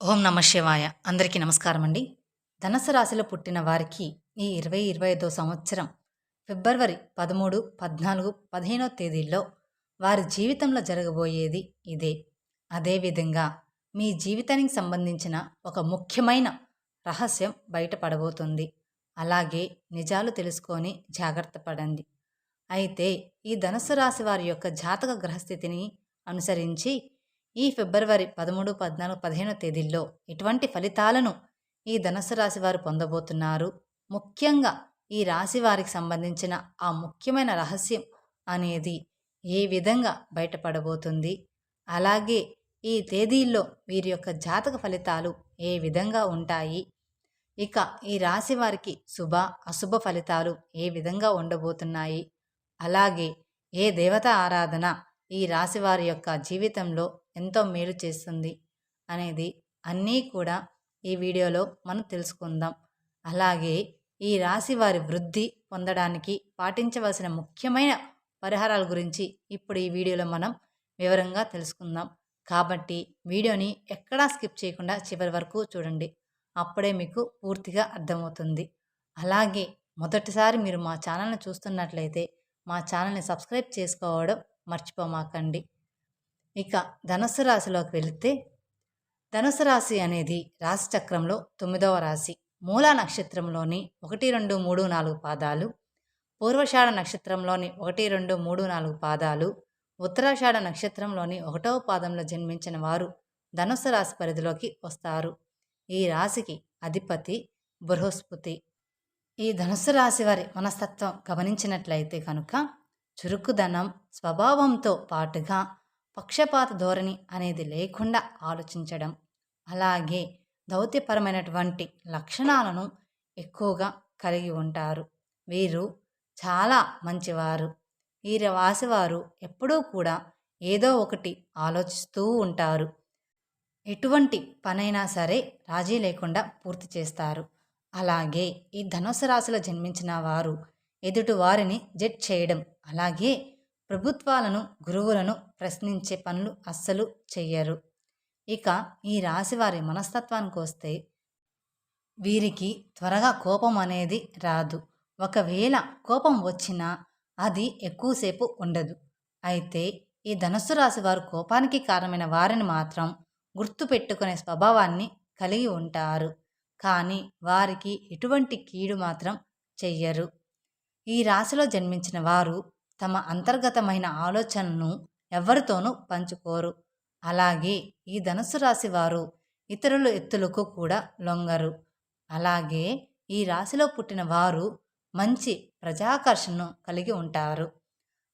ఓం నమ శివాయ. అందరికీ నమస్కారం అండి. ధనస్సు రాశిలో పుట్టిన వారికి ఈ ఇరవై ఇరవై ఐదో సంవత్సరం ఫిబ్రవరి పదమూడు పద్నాలుగు పదిహేనో తేదీల్లో వారి జీవితంలో జరగబోయేది ఇదే. అదేవిధంగా మీ జీవితానికి సంబంధించిన ఒక ముఖ్యమైన రహస్యం బయటపడబోతుంది. అలాగే నిజాలు తెలుసుకొని జాగ్రత్త పడండి. అయితే ఈ ధనుసు రాశి వారి యొక్క జాతక గ్రహస్థితిని అనుసరించి ఈ ఫిబ్రవరి పదమూడు పద్నాలుగు పదిహేను తేదీల్లో ఎటువంటి ఫలితాలను ఈ ధనుసు రాశి వారు పొందబోతున్నారు? ముఖ్యంగా ఈ రాశి వారికి సంబంధించిన ఆ ముఖ్యమైన రహస్యం అనేది ఏ విధంగా బయటపడబోతుంది? అలాగే ఈ తేదీల్లో వీరి యొక్క జాతక ఫలితాలు ఏ విధంగా ఉంటాయి? ఇక ఈ రాశి వారికి శుభ అశుభ ఫలితాలు ఏ విధంగా ఉండబోతున్నాయి? అలాగే ఏ దేవత ఆరాధన ఈ రాశి వారి యొక్క జీవితంలో ఎంతో మేలు చేస్తుంది అనేది అన్నీ కూడా ఈ వీడియోలో మనం తెలుసుకుందాం. అలాగే ఈ రాశి వారి వృద్ధి పొందడానికి పాటించవలసిన ముఖ్యమైన పరిహారాల గురించి ఇప్పుడు ఈ వీడియోలో మనం వివరంగా తెలుసుకుందాం. కాబట్టి వీడియోని ఎక్కడా స్కిప్ చేయకుండా చివరి వరకు చూడండి. అప్పుడే మీకు పూర్తిగా అర్థమవుతుంది. అలాగే మొదటిసారి మీరు మా ఛానల్ని చూస్తున్నట్లయితే మా ఛానల్ని సబ్స్క్రైబ్ చేసుకోవడం మర్చిపోమాకండి. ఇక ధనుసు రాశిలోకి వెళితే ధనుసు రాశి అనేది రాశి చక్రంలో తొమ్మిదవ రాశి. మూలా నక్షత్రంలోని ఒకటి రెండు మూడు నాలుగు పాదాలు పూర్వషాఢ నక్షత్రంలోని ఒకటి రెండు మూడు నాలుగు పాదాలు ఉత్తరాషాఢ నక్షత్రంలోని ఒకటవ పాదంలో జన్మించిన వారు ధనుసు రాశి పరిధిలోకి వస్తారు. ఈ రాశికి అధిపతి బృహస్పతి. ఈ ధనుసు రాశి వారి మనస్తత్వం గమనించినట్లయితే కనుక చురుకుదనం స్వభావంతో పాటుగా పక్షపాత ధోరణి అనేది లేకుండా ఆలోచించడం. అలాగే దౌత్యపరమైనటువంటి లక్షణాలను ఎక్కువగా కలిగి ఉంటారు. వీరు చాలా మంచివారు. వీరి వాసివారు ఎప్పుడూ కూడా ఏదో ఒకటి ఆలోచిస్తూ ఉంటారు. ఎటువంటి పనైనా సరే రాజీ లేకుండా పూర్తి చేస్తారు. అలాగే ఈ ధనుసు రాశిలో జన్మించిన వారు ఎదుటి వారిని జడ్ చేయడం. అలాగే ప్రభుత్వాలను గురువులను ప్రశ్నించే పనులు అస్సలు చెయ్యరు. ఇక ఈ రాశి వారి మనస్తత్వానికి వస్తే వీరికి త్వరగా కోపం అనేది రాదు. ఒకవేళ కోపం వచ్చినా అది ఎక్కువసేపు ఉండదు. అయితే ఈ ధనుస్సు రాశి వారు కోపానికి కారణమైన వారిని మాత్రం గుర్తుపెట్టుకునే స్వభావాన్ని కలిగి ఉంటారు. కానీ వారికి ఎటువంటి కీడు మాత్రం చెయ్యరు. ఈ రాశిలో జన్మించిన వారు తమ అంతర్గతమైన ఆలోచనను ఎవరితోనూ పంచుకోరు. అలాగే ఈ ధనుసు రాశి వారు ఇతరుల ఎత్తులకు కూడా లొంగరు. అలాగే ఈ రాశిలో పుట్టిన వారు మంచి ప్రజాకర్షణను కలిగి ఉంటారు.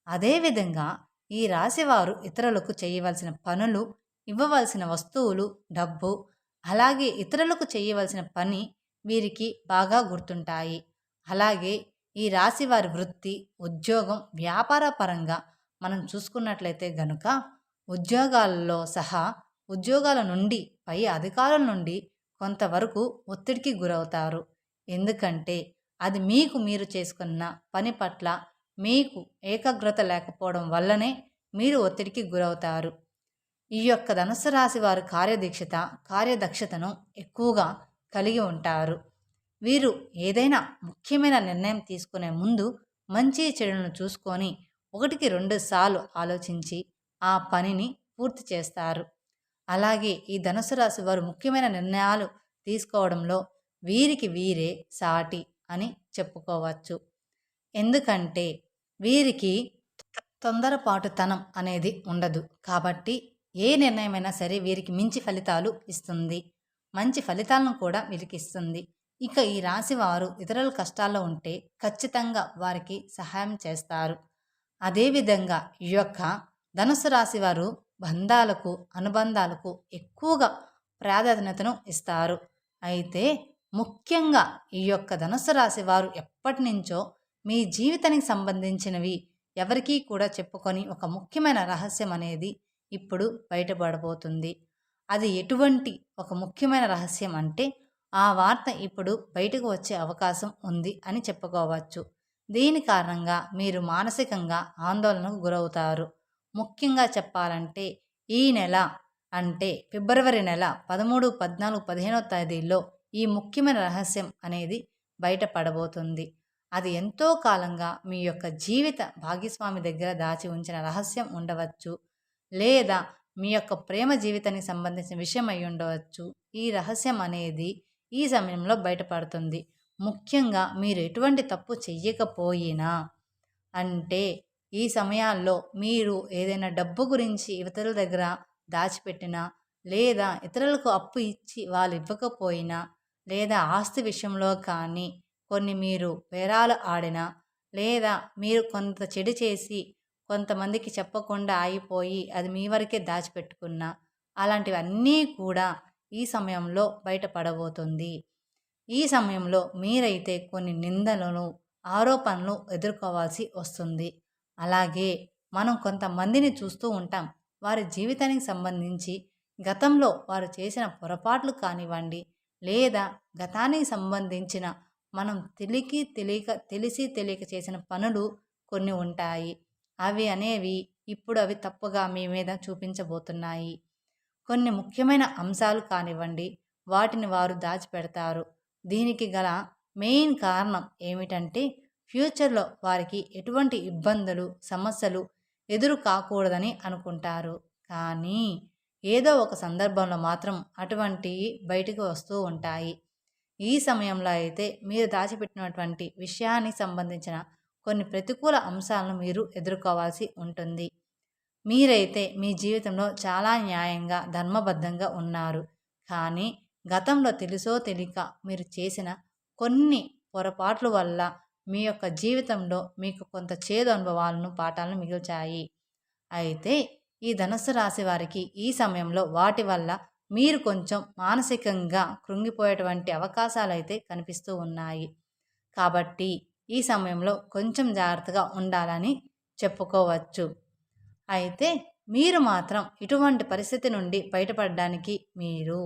అదేవిధంగా ఈ రాశి వారు ఇతరులకు చేయవలసిన పనులు ఇవ్వవలసిన వస్తువులు డబ్బు అలాగే ఇతరులకు చేయవలసిన పని వీరికి బాగా గుర్తుంటాయి. అలాగే ఈ రాశి వారి వృత్తి ఉద్యోగం వ్యాపార పరంగా మనం చూసుకున్నట్లయితే గనుక ఉద్యోగాలలో సహా ఉద్యోగాల నుండి పై అధికారుల నుండి కొంతవరకు ఒత్తిడికి గురవుతారు. ఎందుకంటే అది మీకు మీరు చేసుకున్న పని పట్ల మీకు ఏకాగ్రత లేకపోవడం వల్లనే మీరు ఒత్తిడికి గురవుతారు. ఈ యొక్క ధనుసు రాశి వారు కార్యదీక్షత కార్యదక్షతను ఎక్కువగా కలిగి ఉంటారు. వీరు ఏదైనా ముఖ్యమైన నిర్ణయం తీసుకునే ముందు మంచి చెడులను చూసుకొని ఒకటికి రెండు సార్లు ఆలోచించి ఆ పనిని పూర్తి చేస్తారు. అలాగే ఈ ధనుసు రాశి వారు ముఖ్యమైన నిర్ణయాలు తీసుకోవడంలో వీరికి వీరే సాటి అని చెప్పుకోవచ్చు. ఎందుకంటే వీరికి తొందరపాటుతనం అనేది ఉండదు. కాబట్టి ఏ నిర్ణయమైనా సరే వీరికి మించి ఫలితాలు ఇస్తుంది. మంచి ఫలితాలను కూడా వీరికి ఇస్తుంది. ఇక ఈ రాశి వారు ఇతరుల కష్టాల్లో ఉంటే ఖచ్చితంగా వారికి సహాయం చేస్తారు. అదేవిధంగా ఈ యొక్క ధనుసు రాశి వారు బంధాలకు అనుబంధాలకు ఎక్కువగా ప్రాధాన్యతను ఇస్తారు. అయితే ముఖ్యంగా ఈ యొక్క ధనుసు రాశి వారు ఎప్పటి నుంచో మీ జీవితానికి సంబంధించినవి ఎవరికీ కూడా చెప్పుకొని ఒక ముఖ్యమైన రహస్యం అనేది ఇప్పుడు బయటపడబోతుంది. అది ఎటువంటి ఒక ముఖ్యమైన రహస్యం అంటే ఆ వార్త ఇప్పుడు బయటకు వచ్చే అవకాశం ఉంది అని చెప్పుకోవచ్చు. దీని కారణంగా మీరు మానసికంగా ఆందోళనకు గురవుతారు. ముఖ్యంగా చెప్పాలంటే ఈ నెల అంటే ఫిబ్రవరి నెల పదమూడు పద్నాలుగు పదిహేనో తేదీల్లో ఈ ముఖ్యమైన రహస్యం అనేది బయటపడబోతుంది. అది ఎంతో కాలంగా మీ యొక్క జీవిత భాగ్యస్వామి దగ్గర దాచి ఉంచిన రహస్యం ఉండవచ్చు. లేదా మీ యొక్క ప్రేమ జీవితానికి సంబంధించిన విషయం అయి ఉండవచ్చు ఈ రహస్యం అనేది ఈ సమయంలో బయటపడుతుంది. ముఖ్యంగా మీరు ఎటువంటి తప్పు చెయ్యకపోయినా అంటే ఈ సమయాల్లో మీరు ఏదైనా డబ్బు గురించి ఇతరుల దగ్గర దాచిపెట్టినా లేదా ఇతరులకు అప్పు ఇచ్చి వాళ్ళు ఇవ్వకపోయినా లేదా ఆస్తి విషయంలో కానీ కొన్ని మీరు వేరాలు ఆడినా లేదా మీరు కొంత చెడు చేసి కొంతమందికి చెప్పకుండా ఆగిపోయి అది మీ వరకే దాచిపెట్టుకున్నా అలాంటివన్నీ కూడా ఈ సమయంలో బయటపడబోతుంది. ఈ సమయంలో మీరైతే కొన్ని నిందలను ఆరోపణలు ఎదుర్కోవాల్సి వస్తుంది. అలాగే మనం కొంతమందిని చూస్తూ ఉంటాం. వారి జీవితానికి సంబంధించి గతంలో వారు చేసిన పొరపాట్లు కానివ్వండి లేదా గతానికి సంబంధించిన మనం తెలికి తెలియక తెలిసి తెలియక చేసిన పనులు కొన్ని ఉంటాయి. అవి అనేవి ఇప్పుడు అవి తప్పుగా మీ మీద చూపించబోతున్నాయి. కొన్ని ముఖ్యమైన అంశాలు కానివ్వండి వాటిని వారు దాచిపెడతారు. దీనికి గల మెయిన్ కారణం ఏమిటంటే ఫ్యూచర్లో వారికి ఎటువంటి ఇబ్బందులు సమస్యలు ఎదురు కాకూడదని అనుకుంటారు. కానీ ఏదో ఒక సందర్భంలో మాత్రం అటువంటివి బయటకు వస్తూ ఉంటాయి. ఈ సమయంలో అయితే మీరు దాచిపెట్టినటువంటి విషయానికి సంబంధించిన కొన్ని ప్రతికూల అంశాలను మీరు ఎదుర్కోవాల్సి ఉంటుంది. మీరైతే మీ జీవితంలో చాలా న్యాయంగా ధర్మబద్ధంగా ఉన్నారు. కానీ గతంలో తెలుసో తెలియక మీరు చేసిన కొన్ని పొరపాట్ల వల్ల మీ యొక్క జీవితంలో మీకు కొంత చేదు అనుభవాలను పాఠాలను మిగిల్చాయి. అయితే ఈ ధనుస్సు రాశి వారికి ఈ సమయంలో వాటి వల్ల మీరు కొంచెం మానసికంగా కృంగిపోయేటువంటి అవకాశాలు అయితే కనిపిస్తూ ఉన్నాయి. కాబట్టి ఈ సమయంలో కొంచెం జాగ్రత్తగా ఉండాలని చెప్పుకోవచ్చు. అయితే మీరు మాత్రం ఇటువంటి పరిస్థితి నుండి బయటపడడానికి మీరు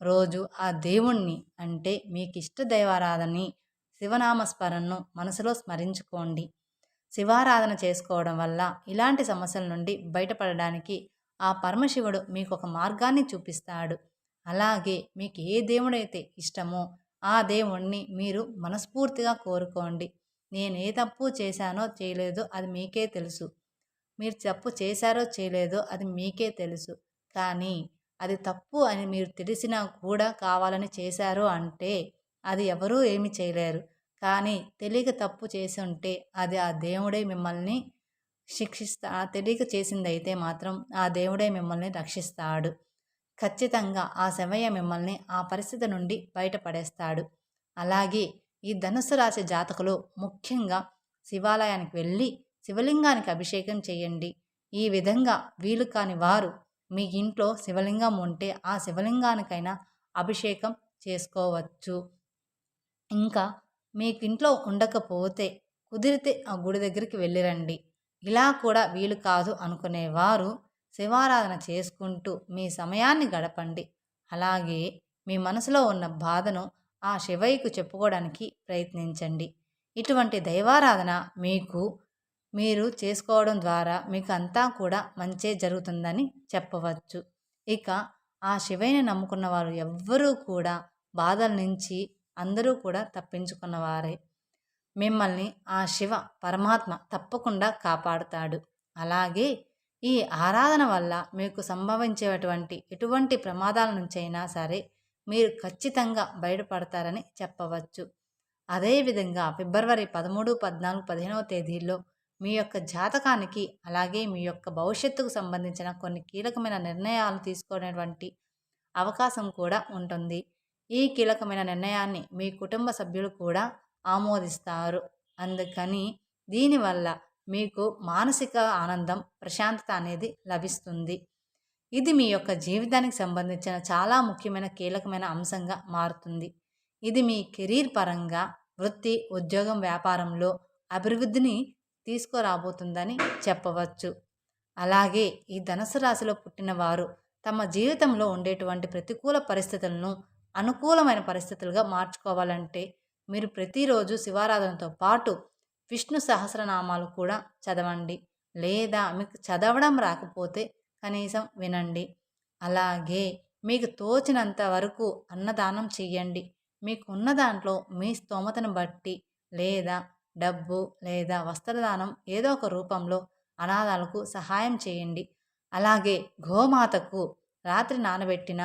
రోజు ఆ దేవుణ్ణి అంటే మీకు ఇష్ట దైవారాధనని శివనామస్మరణను మనసులో స్మరించుకోండి. శివారాధన చేసుకోవడం వల్ల ఇలాంటి సమస్యల నుండి బయటపడడానికి ఆ పరమశివుడు మీకు ఒక మార్గాన్ని చూపిస్తాడు. అలాగే మీకు ఏ దేవుడైతే ఇష్టమో ఆ దేవుణ్ణి మీరు మనస్ఫూర్తిగా కోరుకోండి. నేను ఏ తప్పు చేశానో చేయలేదో అది మీకే తెలుసు. మీరు తప్పు చేశారో చేయలేదో అది మీకే తెలుసు. కానీ అది తప్పు అని మీరు తెలిసినా కూడా కావాలని చేశారు అంటే అది ఎవరూ ఏమి చేయలేరు. కానీ తెలియక తప్పు చేసి ఉంటే అది ఆ దేవుడే మిమ్మల్ని శిక్షిస్తా తెలియక చేసిందైతే మాత్రం ఆ దేవుడే మిమ్మల్ని రక్షిస్తాడు. ఖచ్చితంగా ఆ శవయ్య మిమ్మల్ని ఆ పరిస్థితి నుండి బయటపడేస్తాడు. అలాగే ఈ ధనుసు రాశి జాతకులు ముఖ్యంగా శివాలయానికి వెళ్ళి శివలింగానికి అభిషేకం చేయండి. ఈ విధంగా వీలు కాని వారు మీ ఇంట్లో శివలింగం ఉంటే ఆ శివలింగానికైనా అభిషేకం చేసుకోవచ్చు. ఇంకా మీకు ఇంట్లో ఉండకపోతే కుదిరితే ఆ గుడి దగ్గరికి వెళ్ళిరండి. ఇలా కూడా వీలు కాదు అనుకునేవారు శివారాధన చేసుకుంటూ మీ సమయాన్ని గడపండి. అలాగే మీ మనసులో ఉన్న బాధను ఆ శివయ్యకు చెప్పుకోవడానికి ప్రయత్నించండి. ఇటువంటి దైవారాధన మీకు మీరు చేసుకోవడం ద్వారా మీకు అంతా కూడా మంచే జరుగుతుందని చెప్పవచ్చు. ఇక ఆ శివయ్యని నమ్ముకున్న వారు ఎవ్వరూ కూడా బాధల నుంచి అందరూ కూడా తప్పించుకున్నవారే మిమ్మల్ని ఆ శివ పరమాత్మ తప్పకుండా కాపాడుతాడు. అలాగే ఈ ఆరాధన వల్ల మీకు సంభవించేటువంటి ఎటువంటి ప్రమాదాల నుంచైనా సరే మీరు ఖచ్చితంగా బయటపడతారని చెప్పవచ్చు. అదేవిధంగా ఫిబ్రవరి పదమూడు పద్నాలుగు పదిహేనవ తేదీల్లో మీ యొక్క జాతకానికి అలాగే మీ యొక్క భవిష్యత్తుకు సంబంధించిన కొన్ని కీలకమైన నిర్ణయాలు తీసుకునేటువంటి అవకాశం కూడా ఉంటుంది. ఈ కీలకమైన నిర్ణయాన్ని మీ కుటుంబ సభ్యులు కూడా ఆమోదిస్తారు. అందుకని దీనివల్ల మీకు మానసిక ఆనందం ప్రశాంతత అనేది లభిస్తుంది. ఇది మీ యొక్క జీవితానికి సంబంధించిన చాలా ముఖ్యమైన కీలకమైన అంశంగా మారుతుంది. ఇది మీ కెరీర్ పరంగా వృత్తి ఉద్యోగం వ్యాపారంలో అభివృద్ధిని తీసుకురాబోతుందని చెప్పవచ్చు. అలాగే ఈ ధనుసు రాశిలో పుట్టిన వారు తమ జీవితంలో ఉండేటువంటి ప్రతికూల పరిస్థితులను అనుకూలమైన పరిస్థితులుగా మార్చుకోవాలంటే మీరు ప్రతిరోజు శివారాధనతో పాటు విష్ణు సహస్రనామాలు కూడా చదవండి. లేదా మీకు చదవడం రాకపోతే కనీసం వినండి. అలాగే మీకు తోచినంత వరకు అన్నదానం చెయ్యండి మీకు ఉన్న దాంట్లో మీ స్తోమతను బట్టి లేదా డబ్బు లేదా వస్త్రదానం ఏదో ఒక రూపంలో అనాథాలకు సహాయం చేయండి. అలాగే గోమాతకు రాత్రి నానబెట్టిన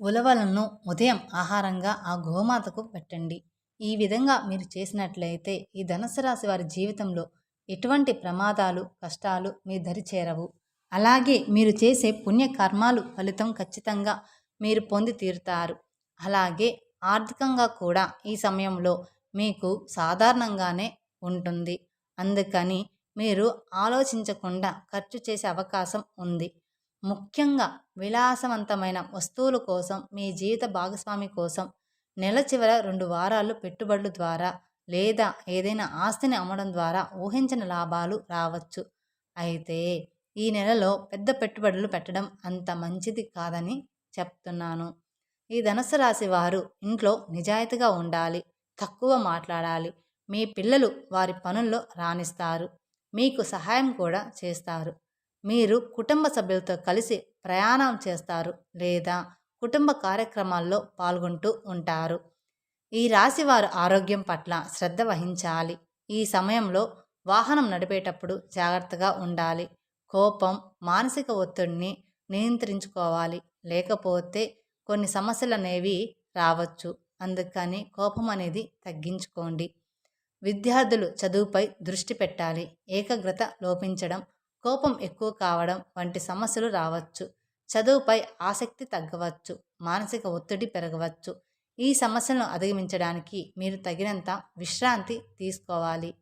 ఉలవలను ఉదయం ఆహారంగా ఆ గోమాతకు పెట్టండి. ఈ విధంగా మీరు చేసినట్లయితే ఈ ధనుసు రాశి వారి జీవితంలో ఎటువంటి ప్రమాదాలు కష్టాలు మీ దరి చేరవు. అలాగే మీరు చేసే పుణ్యకర్మాలు ఫలితం ఖచ్చితంగా మీరు పొంది తీరుతారు. అలాగే ఆర్థికంగా కూడా ఈ సమయంలో మీకు సాధారణంగానే ఉంటుంది. అందుకని మీరు ఆలోచించకుండా ఖర్చు చేసే అవకాశం ఉంది. ముఖ్యంగా విలాసవంతమైన వస్తువుల కోసం మీ జీవిత భాగస్వామి కోసం నెల చివర రెండు వారాలు పెట్టుబడుల ద్వారా లేదా ఏదైనా ఆస్తిని అమ్మడం ద్వారా ఊహించిన లాభాలు రావచ్చు. అయితే ఈ నెలలో పెద్ద పెట్టుబడులు పెట్టడం అంత మంచిది కాదని చెప్తున్నాను. ఈ ధనుసు రాశి వారు ఇంట్లో నిజాయితీగా ఉండాలి. తక్కువ మాట్లాడాలి. మీ పిల్లలు వారి పనుల్లో రాణిస్తారు. మీకు సహాయం కూడా చేస్తారు. మీరు కుటుంబ సభ్యులతో కలిసి ప్రయాణం చేస్తారు లేదా కుటుంబ కార్యక్రమాల్లో పాల్గొంటూ ఉంటారు. ఈ రాశి వారు ఆరోగ్యం పట్ల శ్రద్ధ వహించాలి. ఈ సమయంలో వాహనం నడిపేటప్పుడు జాగ్రత్తగా ఉండాలి. కోపం మానసిక ఒత్తిడిని నియంత్రించుకోవాలి. లేకపోతే కొన్ని సమస్యలు అనేవి రావచ్చు. అందుకని కోపం అనేది తగ్గించుకోండి. విద్యార్థులు చదువుపై దృష్టి పెట్టాలి. ఏకాగ్రత లోపించడం కోపం ఎక్కువ కావడం వంటి సమస్యలు రావచ్చు. చదువుపై ఆసక్తి తగ్గవచ్చు మానసిక ఒత్తిడి పెరగవచ్చు. ఈ సమస్యలను అధిగమించడానికి మీరు తగినంత విశ్రాంతి తీసుకోవాలి.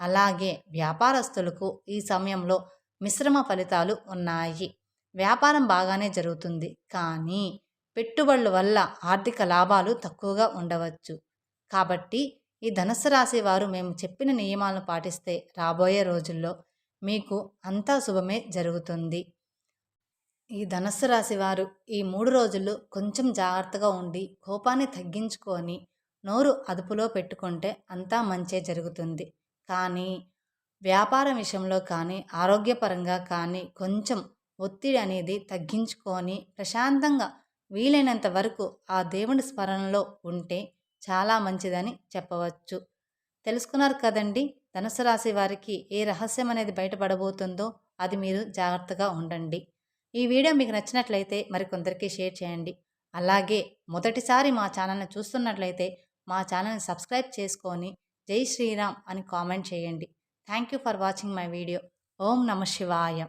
అలాగే వ్యాపారస్తులకు ఈ సమయంలో మిశ్రమ ఫలితాలు ఉన్నాయి. వ్యాపారం బాగానే జరుగుతుంది. కానీ పెట్టుబడుల వల్ల ఆర్థిక లాభాలు తక్కువగా ఉండవచ్చు. కాబట్టి ఈ ధనుసు రాశి వారు మేము చెప్పిన నియమాలను పాటిస్తే రాబోయే రోజుల్లో మీకు అంతా శుభమే జరుగుతుంది. ఈ ధనస్సు రాశి వారు ఈ మూడు రోజులు కొంచెం జాగ్రత్తగా ఉండి కోపాన్ని తగ్గించుకొని నోరు అదుపులో పెట్టుకుంటే అంతా మంచే జరుగుతుంది. కానీ వ్యాపారం విషయంలో కానీ ఆరోగ్యపరంగా కానీ కొంచెం ఒత్తిడి అనేది తగ్గించుకొని ప్రశాంతంగా వీలైనంత వరకు ఆ దేవుని స్మరణలో ఉంటే చాలా మంచిదని చెప్పవచ్చు. తెలుసుకున్నారు కదండి ధనుసు రాశి వారికి ఏ రహస్యం అనేది బయటపడబోతుందో అది మీరు జాగ్రత్తగా ఉండండి. ఈ వీడియో మీకు నచ్చినట్లయితే మరికొందరికి షేర్ చేయండి. అలాగే మొదటిసారి మా ఛానల్ని చూస్తున్నట్లయితే మా ఛానల్ని సబ్స్క్రైబ్ చేసుకొని జై శ్రీరామ్ అని కామెంట్ చేయండి. Thank you for watching my video. ఓం నమ శివాయ.